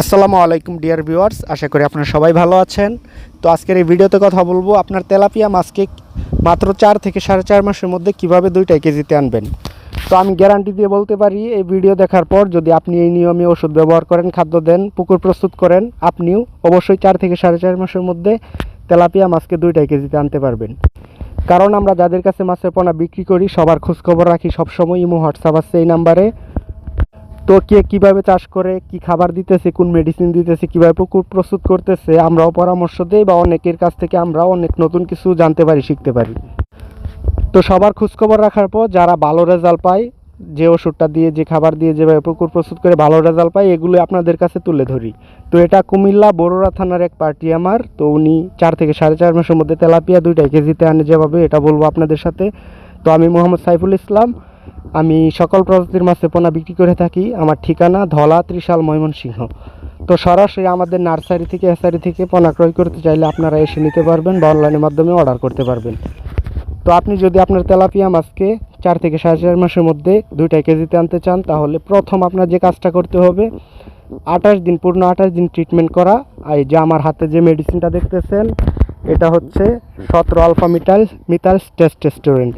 আসসালামু আলাইকুম dear viewers আশা করি আপনারা সবাই ভালো আছেন। তো আজকের এই ভিডিওতে কথা বলব আপনার তেলাপিয়া মাছকে মাত্র চার থেকে সাড়ে চার মাসের মধ্যে কীভাবে দুইটাই কেজিতে আনবেন। তো আমি গ্যারান্টি দিয়ে বলতে পারি, এই ভিডিও দেখার পর যদি আপনি এই নিয়মে ওষুধ ব্যবহার করেন, খাদ্য দেন, পুকুর প্রস্তুত করেন, আপনিও অবশ্যই চার থেকে সাড়ে চার মাসের মধ্যে তেলাপিয়া মাছকে দুইটাই কেজিতে আনতে পারবেন। কারণ আমরা যাদের কাছে মাছের পোনা বিক্রি করি, সবার খোঁজখবর রাখি সবসময় ইমো, হোয়াটসঅ্যাপ আছে এই নাম্বারে। তো কে কীভাবে চাষ করে, কি খাবার দিতেছে, কোন মেডিসিন দিতেছে, কীভাবে পুকুর প্রস্তুত করতেছে, আমরাও পরামর্শ দেই বা অনেকের কাছ থেকে আমরাও অনেক নতুন কিছু জানতে পারি, শিখতে পারি। তো সবার খোঁজখবর রাখার পর যারা ভালো রেজাল্ট পায়, যে ওষুধটা দিয়ে, যে খাবার দিয়ে যেভাবে পুকুর প্রস্তুত করে ভালো রেজাল্ট পায়, এগুলো আপনাদের কাছে তুলে ধরি। তো এটা কুমিল্লা বড়োরা থানার এক পার্টি আমার, তো উনি চার থেকে সাড়ে চার মাসের মধ্যে তেলাপিয়া দুইটাই কেজিতে আনে যেভাবে, এটা বলব আপনাদের সাথে। তো আমি মোহাম্মদ সাইফুল ইসলাম আমি সকল প্রজাতির মাছে পোনা বিক্রি করে থাকি। আমার ঠিকানা ধলা ত্রিশাল ময়মনসিংহ। তো সরাসরি আমাদের নার্সারি থেকে এসারি থেকে পোনা ক্রয় করতে চাইলে আপনারা এসে নিতে পারবেন বা অনলাইনের মাধ্যমে অর্ডার করতে পারবেন। তো আপনি যদি আপনার তেলাপিয়া মাছকে চার থেকে সাড়ে চার মাসের মধ্যে দুইটা কেজিতে আনতে চান, তাহলে প্রথম আপনার যে কাজটা করতে হবে, আঠাশ দিন, পূর্ণ আঠাশ দিন ট্রিটমেন্ট করা। এই যে আমার হাতে যে মেডিসিনটা দেখতেছেন এটা হচ্ছে সতেরো আলফা মিটাল মিতাল টেস্টোস্টেরন।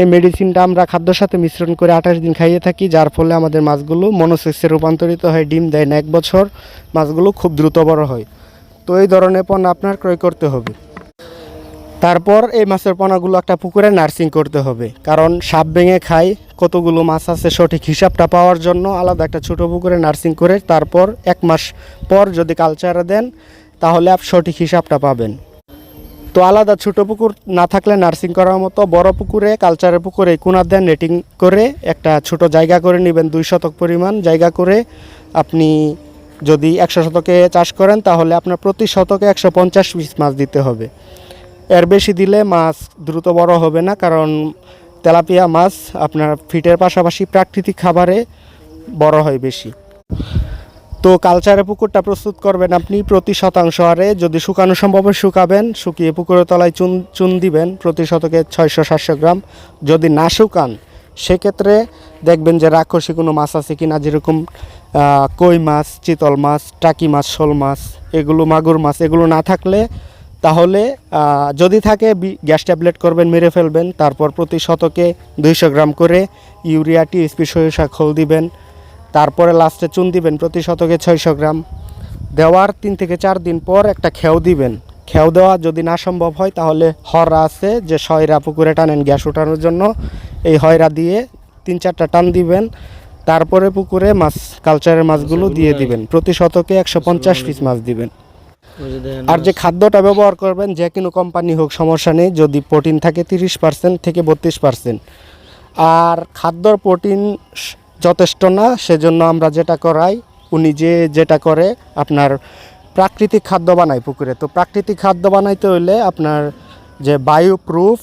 এই মেডিসিনটা আমরা খাদ্যর সাথে মিশ্রণ করে আঠাশ দিন খাইয়ে থাকি, যার ফলে আমাদের মাছগুলো মনোসেক্সে রূপান্তরিত হয়, ডিম দেয় না। এক বছর মাছগুলো খুব দ্রুত বড় হয়। তো এই ধরনের পণ্য আপনার ক্রয় করতে হবে। তারপর এই মাছের পোনাগুলো একটা পুকুরে নার্সিং করতে হবে। কারণ সাপ ভেঙে খায়, কতগুলো মাছ আছে সঠিক হিসাবটা পাওয়ার জন্য আলাদা একটা ছোট পুকুরে নার্সিং করে তারপর এক মাস পর যদি কালচারে দেন, তাহলে আপ সঠিক হিসাবটা পাবেন। তো আলাদা ছোট পুকুর না থাকলে নার্সিং করার মতো বড় পুকুরে কালচারের পুকুরে কোনা দেন নেটিং করে একটা ছোট জায়গা করে নেবেন, দুই শতক পরিমাণ জায়গা করে আপনি যদি একশো শতকে চাষ করেন তাহলে আপনার প্রতি শতকে একশো পঞ্চাশ পিস মাছ দিতে হবে। এর বেশি দিলে মাছ দ্রুত বড় হবে না, কারণ তেলাপিয়া মাছ আপনার ফিটের পাশাপাশি প্রাকৃতিক খাবারে বড় হয় বেশি। তো কালচারে পুকুরটা প্রস্তুত করবেন আপনি প্রতি শতাংশ হারে। যদি শুকানো সম্ভব শুকাবেন, শুকিয়ে পুকুরের তলায় চুন চুন দিবেন প্রতি শতকে ছয়শো সাতশো গ্রাম। যদি না শুকান, সেক্ষেত্রে দেখবেন যে রাক্ষসী কোনো মাছ আছে কি না যেরকম কই মাছ, চিতল মাছ, টাকি মাছ, শোল মাছ, এগুলো মাগুর মাছ, এগুলো না থাকলে তাহলে যদি থাকে গ্যাস ট্যাবলেট করবেন, মেরে ফেলবেন, তারপর প্রতি শতকে দুইশো গ্রাম করে ইউরিয়া, টিএসপি, সরিষা, খোল দিবেন। তারপরে লাস্টে চুন দিবেন প্রতি শতকে ছয়শো গ্রাম। দেওয়ার তিন থেকে চার দিন পর একটা খেও দিবেন। খেও দেওয়া যদি না সম্ভব হয় তাহলে হররা আছে যে সয়রা পুকুরে টানেন গ্যাস ওঠানোর জন্য। এই হয়রা দিয়ে তিন চারটা টান দিবেন। তারপরে পুকুরে মাছ কালচারের মাছগুলো দিয়ে দিবেন। প্রতি শতকে একশো পঞ্চাশ পিস মাছ দিবেন। আর যে খাদ্যটা ব্যবহার করবেন যে কোনো কোম্পানি হোক সমস্যা নেই। যদি প্রোটিন থাকে তিরিশ পার্সেন্ট থেকে বত্রিশ পার্সেন্ট। আর খাদ্যর প্রোটিন যথেষ্ট না সেজন্য আমরা যেটা করাই উনি যে যেটা করে আপনার প্রাকৃতিক খাদ্য বানায় পুকুরে। তো প্রাকৃতিক খাদ্য বানাইতে হইলে আপনার যে বায়ু প্রুফ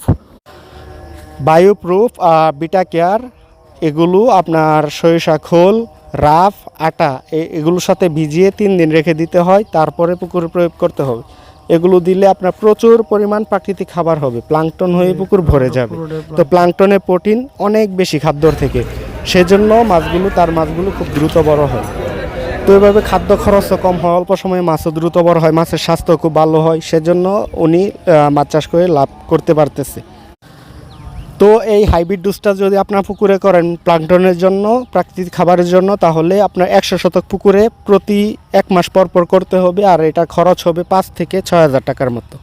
বায়ু প্রুফ আর বিটা কেয়ার এগুলো আপনার সরিষা খোল রাফ আটা এ- এগুলোর সাথে ভিজিয়ে তিন দিন রেখে দিতে হয় তারপরে পুকুরে প্রয়োগ করতে হবে। এগুলো দিলে আপনার প্রচুর পরিমাণ প্রাকৃতিক খাবার হবে প্লাংটন হয়ে পুকুর ভরে যাবে। তো প্লাঙ্কটনের প্রোটিন অনেক বেশি খাদ্যর থেকে। সেজন্য মাছগুলো, তার মাছগুলো খুব দ্রুত বড় হয়। তো এভাবে খাদ্য খরচও কম হয়, অল্প সময়ে মাছও দ্রুত বড় হয়, মাছের স্বাস্থ্য খুব ভালো হয়, সেজন্য উনি মাছ চাষ করে লাভ করতে পারতেছে। তো এই হাইব্রিড ডুসটা যদি আপনার পুকুরে করেন প্লাঙ্কটনের জন্য, প্রাকৃতিক খাবারের জন্য, তাহলে আপনার একশো শতক পুকুরে প্রতি এক মাস পর পর করতে হবে, আর এটা খরচ হবে পাঁচ থেকে ছয় হাজার টাকার মতো।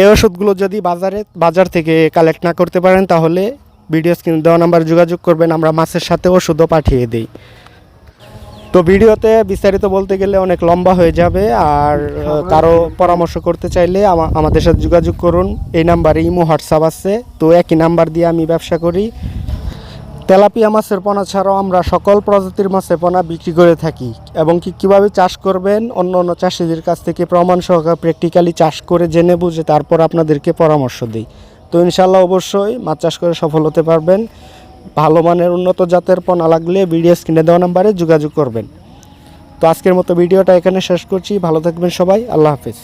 এই ওষুধগুলো যদি বাজারে, বাজার থেকে কালেক্ট না করতে পারেন, তাহলে ভিডিও স্ক্রিন দেওয়া নাম্বার যোগাযোগ করবেন আমরা মাছের সাথে ওষুধও পাঠিয়ে দিই। তো ভিডিওতে বিস্তারিত বলতে গেলে অনেক লম্বা হয়ে যাবে আর আহ, কারও পরামর্শ করতে চাইলে আমাদের সাথে যোগাযোগ করুন। এই নাম্বারে ইমো হোয়াটসঅ্যাপ আছে তো একই নাম্বার দিয়ে আমি ব্যবসা করি। তেলাপিয়া মাছের পোনা ছাড়াও আমরা সকল প্রজাতির মাছের পোনা বিক্রি করে থাকি এবং কি কীভাবে চাষ করবেন অন্য অন্য চাষিদের কাছ থেকে প্রমাণ সহকারে প্র্যাকটিক্যালি চাষ করে জেনে বুঝে তারপর আপনাদেরকে পরামর্শ দিই। তো ইনশাল্লাহ অবশ্যই মাছ চাষ করে সফল হতে পারবেন। ভালো মানের উন্নত জাতের পোনা লাগলে ভিডিও কিনে দেওয়া নাম্বারে যোগাযোগ করবেন। তো আজকের মতো ভিডিওটা এখানে শেষ করছি। ভালো থাকবেন সবাই। আল্লাহ হাফিজ।